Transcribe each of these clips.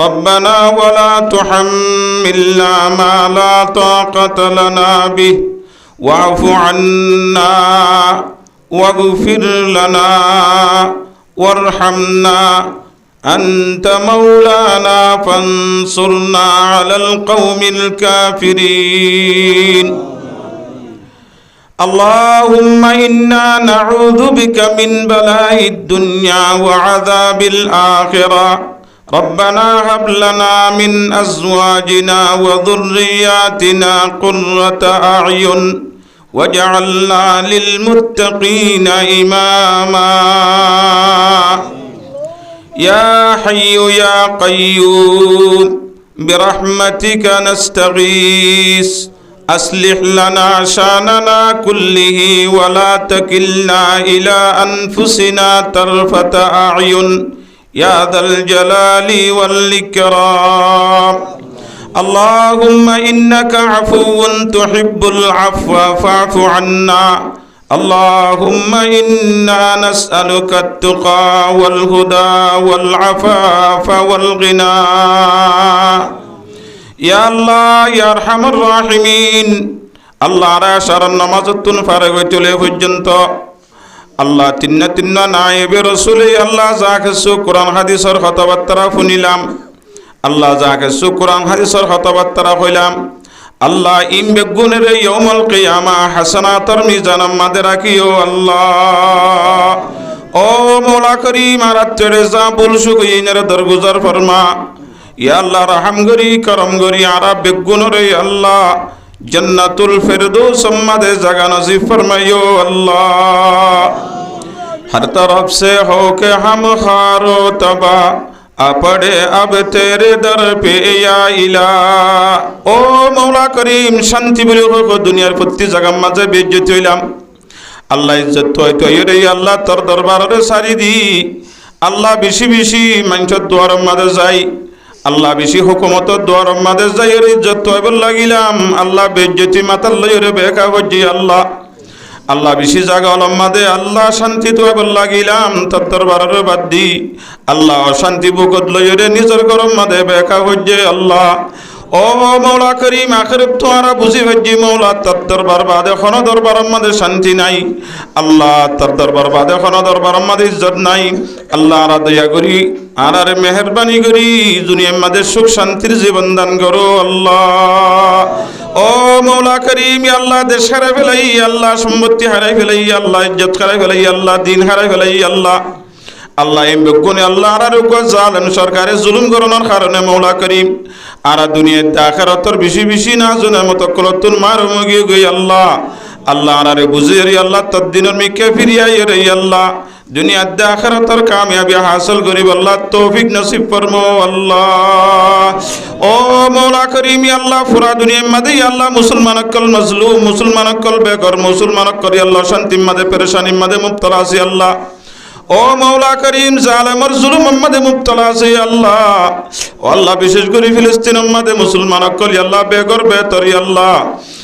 ربنا ولا تحملنا ما لا طاقة لنا به واعف عنا واغفر لنا وارحمنا أنت مولانا فانصرنا على القوم الكافرين اللهم إنا نعوذ بك من بلاء الدنيا وعذاب الآخرة ربنا هب لنا من أزواجنا وذرياتنا قرة أعين واجعلنا للمتقين إماما. يا حي يا قيوم برحمتك نستغيث. أصلح لنا شأننا كله ولا تكلنا إلى أنفسنا طرفة أعين. يا ذا الجلال والإكرام اللهم إنك عفو تحب العفو فاعف عنا اللهم إنا نسألك التقى والهدى والعفاف والغنى يا الله يا أرحم الراحمين الله را شرم نمازتون فارغ تلي فجنتو আল্লাহ তিন্না তিন্না নায়েবে রসুলে আল্লাহ যা কিছু কোরআন হাদিসর কথাবার্তা শুনিলাম। আল্লাহ যা কিছু কোরআন হাদিসর কথাবার্তা হইলাম। আল্লাহ ইম বেগুনের ইয়মল কিয়ামা হাসানাতর মিজান আমাদের রাখিও আল্লাহ। ও মৌলা করিম, আর তেরে যা বল সুকইনের দরগুজার ফরমা। ইয়া আল্লাহ, রহম গরি করম গরি আর বেগুনের আল্লাহ। জন্নাতুল ফেরদৌস সম্মাদে জাগা নসিব ফরমাইও আল্লাহ। हर तरफ से होके हम खारो तबा अपड़े अब तेरे दर पे या ইলা ও মৌলা করিম শান্তি বলে হোক দুনিয়ার প্রতি জায়গার মাঝে বেজ্জত হইলাম আল্লাহ ইজ্জত তৈ তৈ রে আল্লাহ তোর দরবারে সারি দি আল্লাহ বেশি বেশি মানুষের দুয়ার মাঝে যাই আল্লাহ বেশি হুকুমত দুয়ার মাঝে যাই রে ইজ্জত তৈ লাগিলাম আল্লাহ বেজ্জতি মাতাল লইরে বেকা হজ্জি আল্লাহ আল্লাহ বেশি জাগা অলম্মাদে আল্লাহ শান্তি তো এবার লাগিলাম, তোর দরবারের বাদ। দি আল্লাহ অশান্তি বুকত লইরে নিজের গরম মাদে বেকা হজ্জে আল্লাহ। ও মৌলা করিম, আখের তোমরা বুঝি হজ্জি মৌলা, তোর দরবার বাদে এখনও দরবার মাদে শান্তি নাই। আল্লাহ, তোর দরবার বাদে এখনও দরবার মাদে ইজ্জত নাই। আল্লাহ আরা দয়া করি আর আরে মেহরবানি করি দুনিয়ার মাদে সুখ শান্তির জীবন দান করো, আল্লাহ। ও মৌলা করিম, আল্লাহ দেশ হারাই ফেলাই, আল্লাহ সম্পত্তি হারাই ফেলাই, আল্লাহ ইজ্জত হারাই ফেলাই, আল্লাহ দিন হারাই ফেলাই, আল্লাহ। আল্লাহ এম বেগুনে আল্লাহ আর জালেম সরকারে জুলুম করণের কারণে মৌলা করিম, আর দুনিয়ার আখারতর বেশি বেশি না জনে মতো কলতুন মার মগিয়ে গই, আল্লাহ। আল্লাহ আর বুঝে রে, আল্লাহ, তদ্দিনের মিকে ফিরিয়াই রে, আল্লাহ। দুনিয়ার আখারতর কামিয়াবি হাসিল করিব, আল্লাহ তৌফিক নসিব ফরমো, আল্লাহ। ও মৌলা করিমি আল্লাহ, ফুরা দুনিয়ার মাদে আল্লাহ মুসলমান অকল মজলুম মুসলমান অকল বেগর মুসলমান করি আল্লাহ শান্তি মাদে পেরেশানি মাদে মুক্তলা আছি, আল্লাহ। ও মৌলা করিম, জালেমর জুলুম মাদে মুক্তলা আছে, আল্লাহ। ও আল্লাহ, বিশেষ করে ফিলিস্তিন মাদে মুসলমান অকল আল্লাহ বেগর বেতরি আল্লাহ।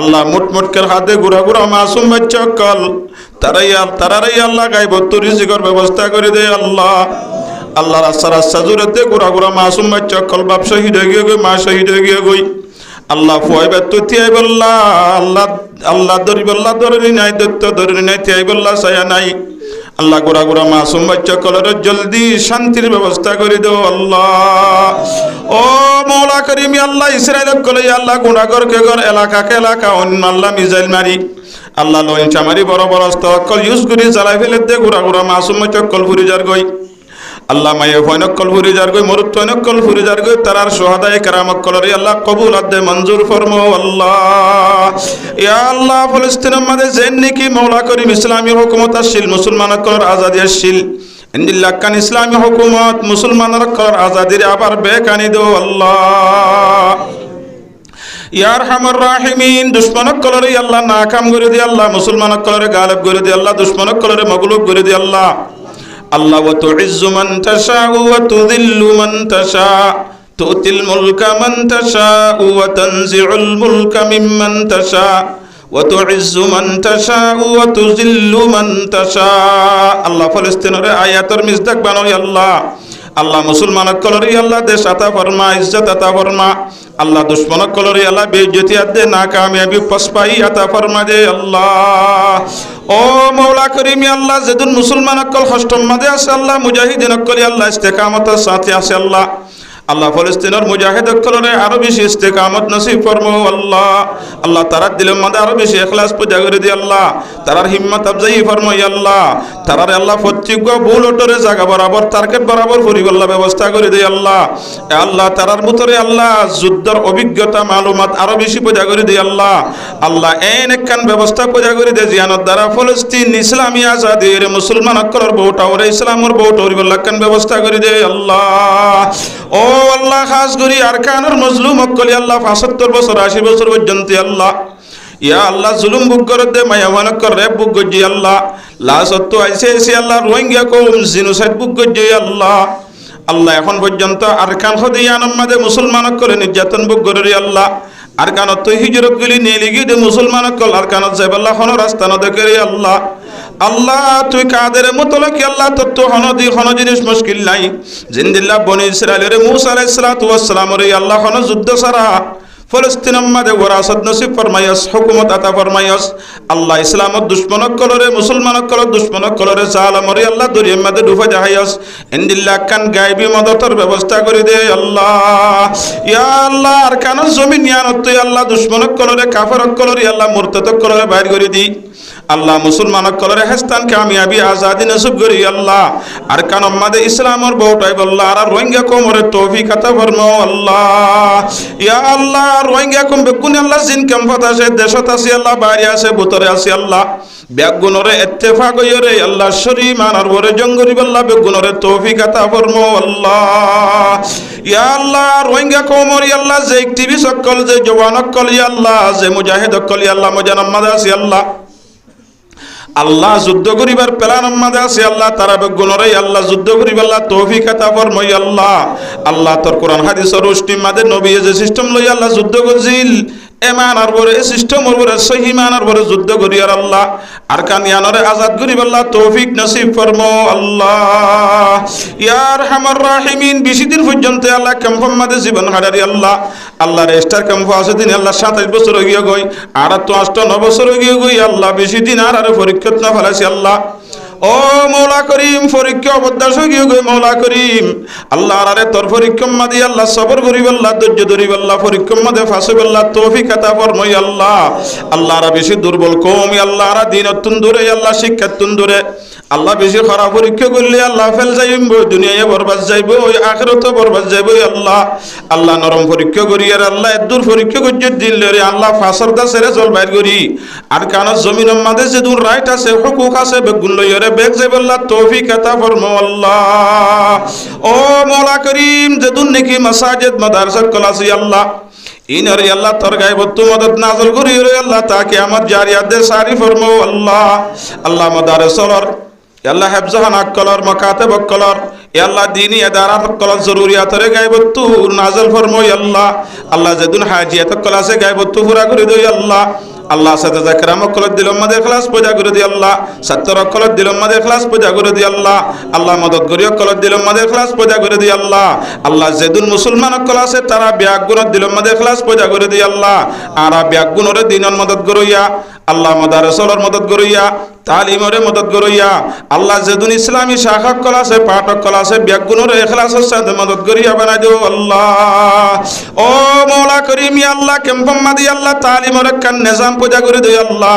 আল্লাহ মুট মুটকের হাতে ঘুরা ঘুরা মাসুম চকল তারাই তারারাই আল্লাহ গাইব রিজিকর ব্যবস্থা করে দে আল্লাহ। আল্লাহ রাস্তা রাস্তা জুড়ে দে, ঘুরা গুড়া মাসুম বাচ্চা কল বাপ শহীদ হয়ে গিয়ে গই মা শহীদ হয়ে গিয়ে গই। আল্লাহ ফুয়াই তো থিয়াই বললা। আল্লাহ আল্লাহ ধরি বললা ধরে নাই দত্ত ধরে নাই, থিয়াই বললা সায়া নাই। আল্লাহ গোড়া গোড়া মাসুম বাচ্চা কলর জলদি শান্তির ব্যবস্থা করে দেও আল্লাহ। ও মৌলা করিমি, আল্লাহ ইসরায়েল কলে, আল্লাহ গুণাগর কে এলাকাকে এলাকা, অন্য আল্লাহ মিজাইল মারি। আল্লাহ লইন চামারি বড় বড় স্তকল ইউজ করি, জ্বালাই ফেলে দে, গুড়া গোড়া মাসুম চক্কল ফুরি যার গই। আল্লাহ মায়ে ফয়নকল ফুরি যার গই মরুত ফয়নকল ফুরি যার গই তারার সোহাদায় কারামক কলরে আল্লাহ কবুল আদে মঞ্জুর ফরমো আল্লাহ। ইয়া আল্লাহ, ফলস্তিনের মাঝে জেন নাকি মৌলা করিম ইসলামী হুকুমত আসছিল মুসলমান কলর আজাদি আসছিল ইন্দিল্লাহ কান ইসলামী হুকুমত, মুসলমানের কলর আজাদির আবার বেকানি দো আল্লাহ। ইয়ার হামর রাহিমিন, দুশ্মনক কলরে আল্লাহ, নাকাম করে দি আল্লাহ, মুসলমানক কলরে গালেব করে দি আল্লাহ, দুশ্মনক কলরে মগলুব করে দি আল্লাহ। আল্লাহ ওয়া তুইজ্জু মান তাশা ওয়া তুযিল্লু মান তাশা, তুতিল মুলকা মান তাশা ওয়া তানজিউল মুলকা মিম্মান আল্লাহ ফিলিস্তিনের আয়াতের মিজদাক বানাই আল্লাহ। আল্লাহ মুসলমানক কলরি, আল্লাহ দেশ আতা ফরমা, ইজ্জত আতা ফরমা, আল্লাহ দুশ্মনক কলরি, আল্লাহ বেজ্জতি আদে না কামিয়াবি পসপাই আতা ফরমা দে আল্লাহ। ও মৌলা করিমি আল্লাহ, যেদিন মুসলমানক কল হষ্টম মাদে আছে আল্লাহ মুজাহিদিনক করি আল্লাহ, ইস্তেকামতের সাথে আছে আল্লাহ। আল্লাহ ফলস্তিনের মুজাহিদ অক্ষরে আরও বেশি ইস্তেকামত নসিব ফরমো, আল্লাহ। আল্লাহ তারার দিলের মধ্যে আরও বেশি এখলাস পূজা করে দি, আল্লাহ। তারার হিম্মত আফজাই ফরমো আল্লাহ। তারার আল্লাহ প্রত্যেক ভুল ওটরে জায়গা বরাবর টার্গেট বরাবর পরিবল্লা ব্যবস্থা করে দি, আল্লাহ। আল্লাহ তারার ভিতরে আল্লাহ যুদ্ধর অভিজ্ঞতা, মালুমাত আরও বেশি পূজা করে দি, আল্লাহ। আল্লাহ এন একখান ব্যবস্থা পূজা করে দে, জিয়ানত দ্বারা ফলস্তিন ইসলামী আজাদির মুসলমান অক্ষর বউটা, ওরে ইসলামর বউটা ওরিবল্লা একখান ব্যবস্থা করে দে, আল্লাহ। ও আল্লাহ, খাস করি আর কানুর মজলুম অকলি আল্লাহ, পঁচাত্তর বছর, আশি বছর পর্যন্ত আল্লাহ। ইয়া আল্লাহ, জুলুম বুক করে দে, মায়া মানক কর রে বুক গজি আল্লাহ। লা সত্য আইসে আইসে আল্লাহ, রোহিঙ্গা কম, জিনোসাইড বুক গজি আল্লাহ। আল্লাহ এখন পর্যন্ত আর কান খদি আনম্মাদে মুসলমানক করে নির্যাতন বুক করে আল্লাহ। আর কানত তুই হিজরত গুলি নিয়ে লিগি দে মুসলমান কল, আর কানত যাইবাল্লাহ হন রাস্তা নদে দেখে আল্লাহ। আল্লাহ, তুই কাদের মতলা কি আল্লাহ, তোর তো হন দি হন জিনিস মুশকিল নাই। জিন্দিল্লাহ বনি ইসরায়েলের মুসা আলাইহিস সালাতু ওয়াস সালাম রে, আল্লাহ হন যুদ্ধ সারা। ফলস্তিন মাদে ওরাসত নসিব ফরমাইয়াস, হুকুমত আতা ফরমাইয়াস। আল্লাহ ইসলামত দুশ্মনক কলরে, মুসলমানক কলর, দুশ্মনক কলরে সালামরি আল্লাহ দরিয়ার মাদে ডুফা জাহাইয়াস ইন্দিল্লাহ কান গায়বি মদতর ব্যবস্থা করে দে আল্লাহ। ইয়া আল্লাহ, আর কান জমিন ইয়ানত আল্লাহ, দুশ্মনক কলরে, কাফরক কলরি, আল্লাহ মুরতাদক কলরে বাইর করে দি। আল্লাহ মুসলমানক কলরে হেস্তান কামিয়াবি আজাদি নসিব করি, আল্লাহ। আর কান মাদে ইসলামর বউটাই বল্লাহ আর রোহিঙ্গা কোমরে তৌফিক আতা ফরমাও, আল্লাহ। ইয়া আল্লাহ, রোহিঙ্গা কম বেগুন আল্লাহ, জিন কেমফত আছে দেশত আছে আল্লাহ বাইরে আছে ভিতরে আছে আল্লাহ। বেগুনরে ইত্তেফাক হইরে আল্লাহ শরী মানার বরে জঙ্গরি বল্লাহ বেগুনরে তৌফিক আতা ফরমাও, আল্লাহ। ইয়া আল্লাহ, রোহিঙ্গা কোমরি, আল্লাহ, যে টিভি সকল যে জওয়ান সকল ইয়া আল্লাহ, যে মুজাহিদ সকল ইয়া আল্লাহ মুজানাম্মাদ আছে আল্লাহ। আল্লাহ যুদ্ধ করিবার প্লান আমাদের আছে, আল্লাহ তারা বেগুনরে আল্লাহ যুদ্ধ করিব আল্লাহ তৌফিক মই আল্লাহ। আল্লাহ তোর কোরআন হাদিস রুষ্টি মাদে নবী যে সিস্টেম লই আল্লাহ যুদ্ধ করছিল। এমানার বরে সিস্টেমর বরে সহি মানার বরে যুদ্ধ করিয়ার আল্লাহ। আর কান ইয়ানরে আজাদ করিব আল্লাহ তৌফিক নসিব ফরমো আল্লাহ। ইয়ার হামার রাহিমিন, বেশি দিন পর্যন্ত আল্লাহ ক্যাম্পম মাদে জীবন হারারি আল্লাহ। আল্লাহ রেস্টার ক্যাম্প আছে দিন, আল্লাহ সাতাইশ বছর হয়ে গই, আর তো আষ্ট ন বছর হয়ে গই, আল্লাহ বেশি দিন আর আর পরীক্ষা না ফেলাছি আল্লাহ। ও মৌলা করিম পরীক্ষা অবদাস গিয়ে গই মৌলা করিম। আল্লাহ আরে তোর পরীক্ষম মাদি আল্লাহ সবর করিব আল্লাহ ধৈর্য ধরিব আল্লাহ পরীক্ষম মাদে ফাঁসিব আল্লাহ তৌফিক আতা ফরমাই আল্লাহ। আল্লাহ আরা বেশি দুর্বল কমি আল্লাহ আরা দিন অত্যন্ত দূরে আল্লাহ শিক্ষাতুন দূরে। আল্লাহ বেশি খারাপ পরীক্ষা করলে আল্লাহ ফেল যাইব, দুনিয়ায় বরবাদ যাইব, ওই আখেরত বরবাদ যাইব আল্লাহ। আল্লাহ নরম পরীক্ষা করি, আর আল্লাহ দূর পরীক্ষা করিয়ে দিলে রে আল্লাহ, ফাঁসর দা সেরে জল বাইর করি। আর কানত জমিন মাঝে যে দূর রাইট আছে, হুকুক আছে, বেগুন লইরে বেগ আল্লাহ তৌফিক আতা ফরমো আল্লাহ। ও মৌলা করিম যে দূর নাকি মাসাজিদ মাদারসা কলাসি আল্লাহ। ইনরে আল্লাহ তোর গায়ে বত্তু মদত নাজল করি আল্লাহ তাকে আমার জারিয়াদের সারি ফরমো আল্লাহ। আল্লাহ মাদারে সলর আল্লাহ হেফজহান আকলর মকাতে বকলর আল্লাহ দিনী এদারাত কলর জরুরিয়াতরে গাইবত্তু নাজল ফরমো আল্লাহ। আল্লাহ যেদিন হাজিয়াত কল আছে গাইবত্তু পুরা করে দই আল্লাহ। আল্লাহ সাথে জাকরাম কলত দিল মাদের খ্লাস পূজা করে দি আল্লাহ। সত্তর অক্ষলত দিল মাদের খ্লাস পূজা করে দি আল্লাহ। আল্লাহ মদত গরি কলত দিল মাদের খ্লাস পূজা করে দি আল্লাহ। আল্লাহ যেদিন মুসলমান অক্ষল আছে, তারা ব্যাগ গুণত দিলম মাদের খ্লাস পূজা করে দি আল্লাহ। আর ব্যাগ গুণরে দিনন মদত গরইয়া আল্লাহ মদারসলর মদত গরইয়া তালিমরে মদত গরইয়া আল্লাহ যেদিন ইসলামী শাখক কল আছে পাঠক কল আছে ব্যাগুণরে এখলাসের সাথে মদত গরিয়া বানাই দেও আল্লাহ। ও মৌলা করিম আল্লাহ কেম্পম মাদি আল্লাহ, তালিমরে কান নিজাম পূজা করে দিই আল্লাহ।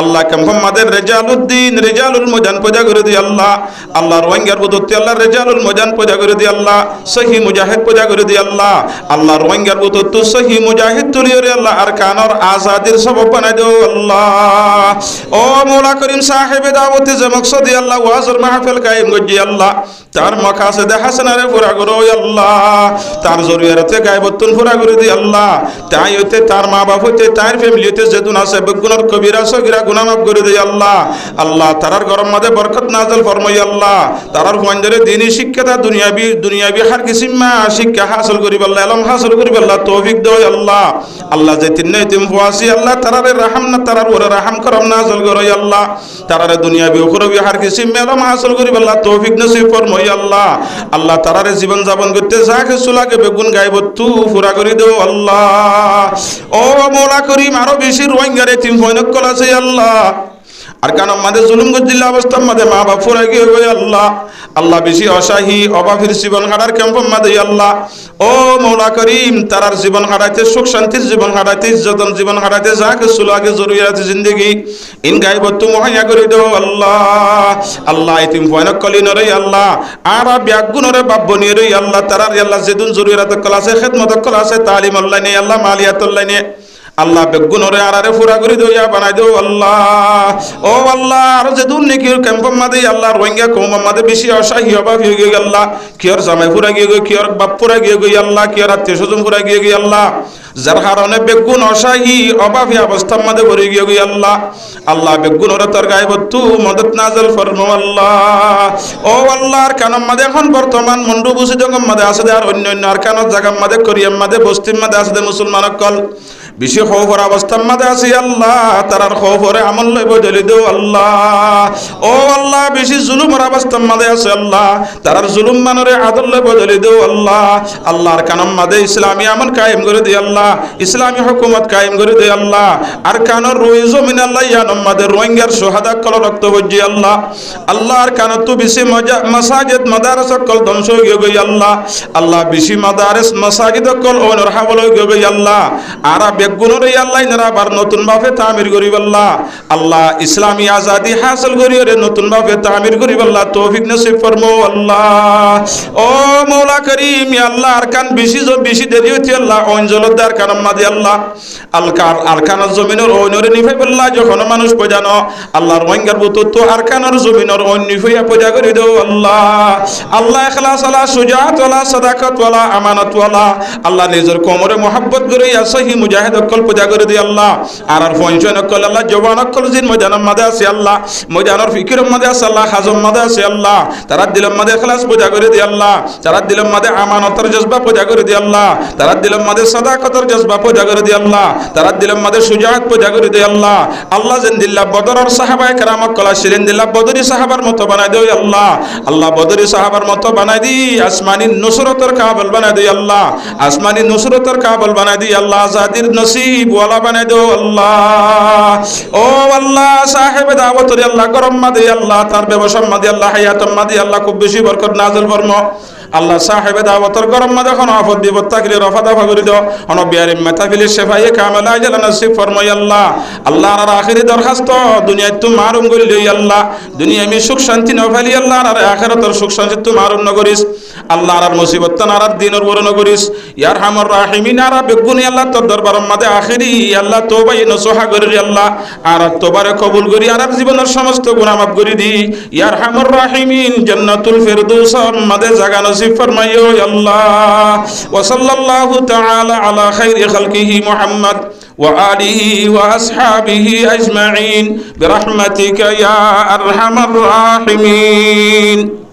আল্লাহ কেম্পম মাদের রেজালুদ্দিন রেজালুল মজান পূজা করে দিই আল্লাহ। আল্লাহ রোহিঙ্গার বুদত্তি আল্লাহ রেজালুল মজান পূজা করে দিই আল্লাহ। সহি মুজাহিদ পূজা করে দিই আল্লাহ। আল্লাহ রোহিঙ্গার বুদত্তু সহি মুজাহিদ তুলিয়রে আল্লাহ। আর কানর আজাদির সবব বানাই দেও আল্লাহ। ও মৌলা করিম সাহেবে দাওয়াতে যে মকসদি আল্লাহ ওয়াজর মাহফিল কায়েম গজি আল্লাহ, তার মকাসে হাসানারে পুরা করো আল্লাহ, তার জরিয়াতে গায়বতুন পুরা করে দি আল্লাহ, তাই হইতে তার মা বাপ হইতে তার ফ্যামিলিতে যেদিন আছে, বেগুনের কবিরা, সগিরা গুনাহ মাফ করে দেই আল্লাহ আল্লাহ, তারার গরম মাঝে বরকত নাজল ফরমাই আল্লাহ, তারার ফঞ্জরে দিনই শিক্ষা দুনিয়াবি দুনিয়াবি হার কিসিমা শিক্ষা হাসিল করি আল্লাহ, এলম হাসিল করি আল্লাহ, তৌফিক দেয় আল্লাহ আল্লাহ যে তিন তিম ফুয়াসি, আল্লাহ, তারারে রাহাম না তারার ওরে রাহাম করম নাজল করই আল্লাহ তারারে দুনিয়াবি উখরবি হার কিছু মেলম হাসল করি আল্লাহ তৌফিক নসিব ফরমাই আল্লাহ। আল্লাহ তারারে জীবন যাপন করতে যা কিছু লাগে বেগুন গাইব তু ফুরা করে দেও আল্লাহ। ও মোলা করিম, আরও বেশি রোহিঙ্গারে তিন ফৈনকল কলাছে আল্লাহ। আর কারণ আমাদের জুলুম জিল্লা অবস্থা আমাদের মা বাপ ফুরা গিয়ে আল্লাহ। আল্লাহ বেশি অসাহী অবাফির জীবন হারার ক্যাম্প মাদে আল্লাহ। ও মৌলা করিম, তারার জীবন হারাইতে সুখ শান্তির জীবন হারাইতে ইজ্জতন জীবন হারাইতে যাকে সুলাকে জরুরিয়াত জিন্দগি। ইন গাইব তু মহাইয়া করে দেও আল্লাহ। আল্লাহ ইতিম ভয়ানক কলি নরে আল্লাহ। আর ব্যাগুন রে বাব্বনি রে আল্লাহ। তারার আল্লাহ যেদিন জরুরিয়াত কল আছে, খেদমত কল আছে, তালিম আল্লাহ নে আল্লাহ, মালিয়াত আল্লাহ নে আল্লাহ বেগুনরে আরারে ফুরা করে দইয়া বানাই দেও আল্লাহ। ও আল্লাহ, আর যে দুন নাকি ক্যাম্প মাদে আল্লাহ, রোহিঙ্গা কৌম মাদে বেশি অসাহী অভাব হয়ে গই আল্লাহ। কিয়র জামাই ফুরা গিয়ে গই, কিয়র বাপ ফুরা গিয়ে গই আল্লাহ, কিয়র আত্মীয় স্বজন ফুরা গিয়ে গই আল্লাহ। যার কারণে বেগুন অসাহী অভাবী অবস্থার মধ্যে ভরে গিয়ে গই আল্লাহ। আল্লাহ বেগুন ওরে তোর গায়ে তু মদত নাজল ফরমো আল্লাহ। ও আল্লাহর কানম মাদে, এখন বর্তমান মন্ডু বুঝি জগম মাদে আছে আর অন্য অন্য আর কানত জাগাম মাদে, করিয়াম মাদে বস্তির মাদে আছে মুসলমান কল বেশি খৌফর অবস্থার মাঝে আছি আল্লাহ, তারার খৌফরে আমল লইব জলি দেও আল্লাহ। ও আল্লাহ, বেশি জুলুমের অবস্থার মাঝে আছে আল্লাহ, তারার জুলুম মানরে আদর লইব জলি দেও আল্লাহ। আল্লাহর কানম মাঝে ইসলামী আমল কায়েম করে দিয়ে আল্লাহ, ইসলামী হুকুমত কায়েম করে দিয়ে আল্লাহ। আর কানর রুই জমিন আল্লাহ ইয়ানম মাঝে রোহিঙ্গার সোহাদা কল রক্ত বজি আল্লাহ। আল্লাহর কানত তো বেশি মাসাজিদ, মাদারস কল ধ্বংস হয়ে গই আল্লাহ। আল্লাহ বেশি মাদারেস, মাসাজিদ কল ওনর হাবল হয়ে গই আল্লাহ। আর বেগুনরে আল্লাহ আবার নতুন তামির করিব আল্লাহ ইসলামী আজাদি নতুন তামির আল্লাহ তৌফিক নসিব ফরমো আল্লাহ। ও মৌলা করিম আল্লাহ আরকান বেশি জ বেশি দেরি হইতে আল্লাহ অঞ্জলত কারণ মাদি আল্লাহ। আলকার আরকানের জমিনের নিফাই বললা যখন মানুষ আল্লাহর বুত তো আরকানের জমিনের করে দেও আল্লাহ। আল্লাহ ইখলাস আলা সুজাত ওয়ালা আমানত ওয়ালা। আল্লাহ নিজের কোমরে মোহাব্বত করে সহি মুজাহিদ অকল পূজা করে দি আল্লাহ। আর আর পঞ্চন অকল আল্লাহ জবান অকল জিন মজানের মাঝে আছে আল্লাহ। মজানোর ফিকির মাঝে আছে আল্লাহ, হাজম মাঝে আছে আল্লাহ। তারা দিলের মাঝে খালাস পূজা করে দি আল্লাহ। তারা দিলের মাঝে আমানতর জজবা পূজা করে দি আল্লাহ। তারা দিলের মাঝে সাদাকতর জজবা পূজা করে দি আল্লাহ। তারা দিলের মাঝে সুজাত পূজা করে দি আল্লাহ। আল্লাহ যেন দিল্লা বদরের সাহাবায়ে কেরাম কলা শিরিন দিল্লা বদরি সাহাবার মতো বানাই দেও আল্লাহ। আল্লাহ বদরি সাহাবার মতো বানাই দি আসমানি নুসরতর কাবল বানাই দি আল্লাহ। আসমানি নুসরতর কাবল বানাই দি আল্লাহ, আজাদির নসিব, ওয়ালা বানাই দেও আল্লাহ। ও আল্লাহ, সাহেব দাওয়াত আল্লাহ গরম মাদি, আল্লাহ তার ব্যবসা মাদি, আল্লাহ হায়াতম মাদি, আল্লাহ খুব বেশি বরকত নাজল ফরম আল্লাহ সাহেবে দাওয়াতর গরম মাঝে এখন আফদ বিপদ থাকলে রফা দফা করে দাও অন বিয়ারি মেথাফিলি শেফাই কামেলা জালা নসিব ফরমাই আল্লাহ। আল্লাহ আর আখিরি দরখাস্ত, দুনিয়ায় তু মারুম করি লই আল্লাহ। দুনিয়া আমি সুখ শান্তি ন ফেলি আল্লাহ, আর আখিরাতের সুখ শান্তি তু মারুম ন করিস। আল্লাহ আর মুসিবত আর দিনের বড় ন করিস। ইয়ার হামর রাহিমিন, আর বেগুনি আল্লাহ, তোর দরবার মাঝে আখিরি আল্লাহ, তোবাই নসোহা করি আল্লাহ। আর তোবারে কবুল করি, আর জীবনের সমস্ত গুনাহ মাফ দি। ইয়ার হামর রাহিমিন, জান্নাতুল ফিরদৌস মাদে জাগা وصلى الله تعالى على خير خلقه محمد وآله وأصحابه أجمعين. برحمتك يا أرحم الراحمين.